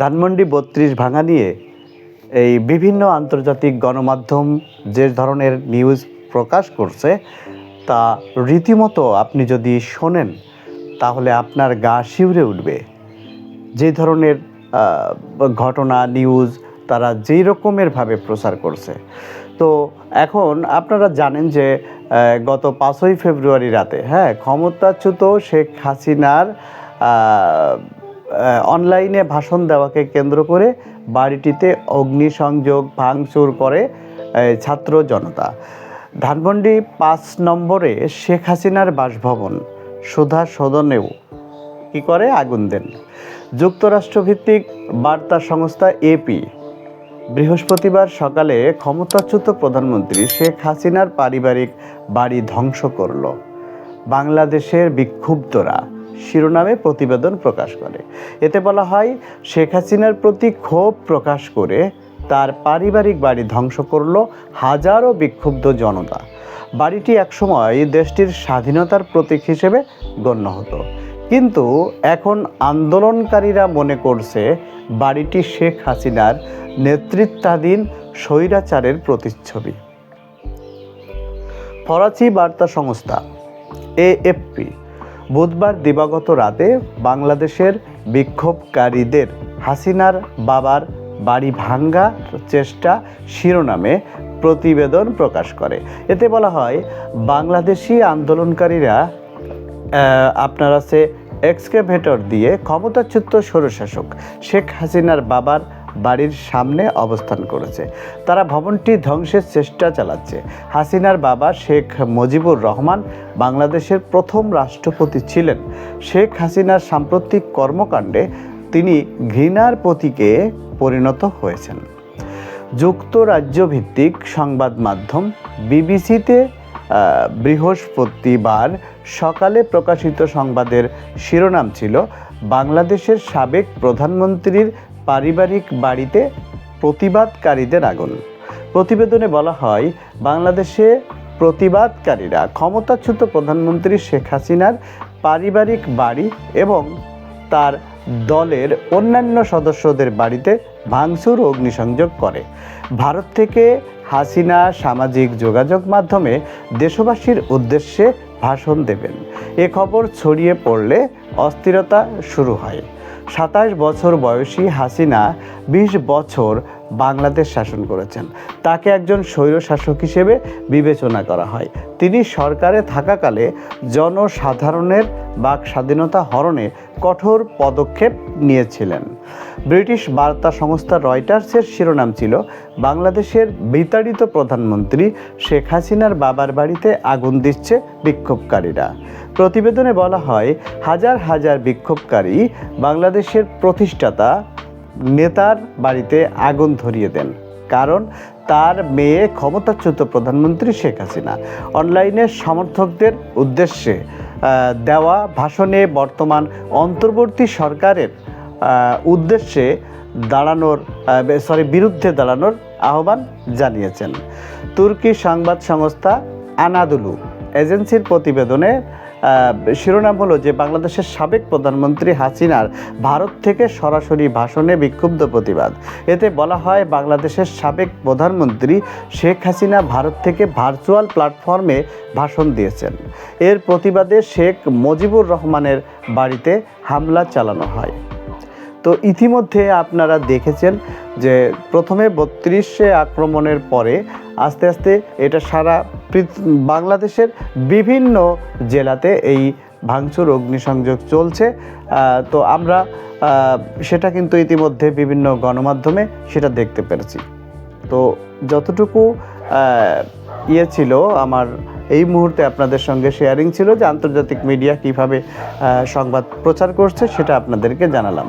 ধানমন্ডি বত্রিশ ভাঙা নিয়ে এই বিভিন্ন আন্তর্জাতিক গণমাধ্যম যে ধরনের নিউজ প্রকাশ করছে, তা রীতিমতো আপনি যদি শোনেন, তাহলে আপনার গা শিউরে উঠবে। যে ধরনের ঘটনা, নিউজ, তারা যেই রকমের ভাবে প্রচার করছে। তো এখন আপনারা জানেন যে গত পাঁচই ফেব্রুয়ারি রাতে হ্যাঁ ক্ষমতাচ্যুত শেখ হাসিনার অনলাইনে ভাষণ দেওয়াকে কেন্দ্র করে বাড়িটিতে অগ্নিসংযোগ ভাঙচুর করে ছাত্র জনতা। ধানমন্ডি পাঁচ নম্বরে শেখ হাসিনার বাসভবন, সুধা সদনেও কি করে? আগুন দেন। যুক্তরাষ্ট্রভিত্তিক বার্তা সংস্থা এপি বৃহস্পতিবার সকালে ক্ষমতাচ্যুত প্রধানমন্ত্রী শেখ হাসিনার পারিবারিক বাড়ি ধ্বংস করল। বাংলাদেশের বিক্ষুব্ধরা শিরোনামে প্রতিবেদন প্রকাশ করে। এতে বলা হয়, শেখ হাসিনার প্রতি ক্ষোভ প্রকাশ করে তার পারিবারিক বাড়ি ধ্বংস করল হাজারো বিক্ষুব্ধ জনতা। বাড়িটি একসময় দেশটির স্বাধীনতার প্রতীক হিসেবে গণ্য হতো। কিন্তু এখন আন্দোলনকারীরা মনে করছে, বাড়িটি শেখ হাসিনার নেতৃত্বাধীন স্বৈরাচারের প্রতিচ্ছবি। ফরাসি বার্তা সংস্থা, এএফপি বুধবার দিবাগত রাতে বাংলাদেশের বিক্ষোভকারীদের হাসিনার বাবার বাড়ি ভাঙ্গার চেষ্টা শিরোনামে প্রতিবেদন প্রকাশ করে। এতে বলা হয়, বাংলাদেশি আন্দোলনকারীরা আপনার আছে এক্সকেভেটর দিয়ে ক্ষমতাচ্যুত স্বৈরশাসক শেখ হাসিনার বাবার বাড়ির সামনে অবস্থান করেছে। তারা ভবনটি ধ্বংসের চেষ্টা চালাচ্ছে। হাসিনার বাবা শেখ মুজিবুর রহমান বাংলাদেশের প্রথম রাষ্ট্রপতি ছিলেন। শেখ হাসিনার সাম্প্রতিক কর্মকাণ্ডে তিনি ঘৃণার প্রতীকে পরিণত হয়েছেন। যুক্তরাজ্য ভিত্তিক সংবাদ মাধ্যম বিবিসিতে বৃহস্পতিবার সকালে প্রকাশিত সংবাদের শিরোনাম ছিল, বাংলাদেশের সাবেক প্রধানমন্ত্রীর পারিবারিক বাড়িতে প্রতিবাদকারীদের আগুন। প্রতিবেদনে বলা হয়, বাংলাদেশে প্রতিবাদকারীরা ক্ষমতাচ্যুত প্রধানমন্ত্রী শেখ হাসিনার পারিবারিক বাড়ি এবং তার দলের অন্যান্য সদস্যদের বাড়িতে ভাঙচুর অগ্নিসংযোগ করে। ভারত থেকে হাসিনা সামাজিক যোগাযোগ মাধ্যমে দেশবাসীর উদ্দেশ্যে ভাষণ দেবেন। এ খবর ছড়িয়ে পড়লে অস্থিরতা শুরু হয়। সাতাশ বছর বয়সী হাসিনা বিশ বছর বাংলাদেশ শাসন করেছেন। তাকে একজন স্বৈরশাসক হিসেবে বিবেচনা করা হয়। তিনি সরকারে থাকাকালে জনসাধারণের বাক স্বাধীনতা হরণে কঠোর পদক্ষেপ নিয়েছিলেন। ব্রিটিশ বার্তা সংস্থা রয়টার্সের শিরোনাম ছিল, বাংলাদেশের বিতাড়িত প্রধানমন্ত্রী শেখ হাসিনার বাবার বাড়িতে আগুন দিচ্ছে বিক্ষোভকারীরা। প্রতিবেদনে বলা হয়, হাজার হাজার বিক্ষোভকারী বাংলাদেশের প্রতিষ্ঠাতা নেতার বাড়িতে আগুন ধরিয়ে দেন, কারণ তার মেয়ে ক্ষমতাচ্যুত প্রধানমন্ত্রী শেখ হাসিনা। অনলাইনে সমর্থকদের উদ্দেশ্যে দেওয়া ভাষণে বর্তমান অন্তর্বর্তী সরকারের উদ্দেশ্যে দাঁড়ানোর সরি বিরুদ্ধে দাঁড়ানোর আহ্বান জানিয়েছেন। তুর্কি সংবাদ সংস্থা আনাদুলু এজেন্সির প্রতিবেদনে শিরোনাম হলো যে বাংলাদেশের সাবেক প্রধানমন্ত্রী হাসিনার ভারত থেকে সরাসরি ভাষণে বিক্ষুব্ধ প্রতিবাদ। এতে বলা হয় বাংলাদেশের সাবেক প্রধানমন্ত্রী শেখ হাসিনা ভারত থেকে ভার্চুয়াল প্ল্যাটফর্মে ভাষণ দিয়েছেন। এর প্রতিবাদে শেখ মুজিবুর রহমানের বাড়িতে হামলা চালানো হয়। তো ইতিমধ্যে আপনারা দেখেছেন যে প্রথমে বত্রিশে আক্রমণের পরে আস্তে আস্তে এটা সারা বাংলাদেশের বিভিন্ন জেলাতে এই ভাঙচুর, অগ্নিসংযোগ চলছে। তো আমরা সেটা কিন্তু ইতিমধ্যে বিভিন্ন গণমাধ্যমে সেটা দেখতে পেরেছি। তো যতটুকু ইয়ে ছিল আমার, এই মুহূর্তে আপনাদের সঙ্গে শেয়ারিং ছিল যে আন্তর্জাতিক মিডিয়া কীভাবে সংবাদ প্রচার করছে সেটা আপনাদেরকে জানালাম।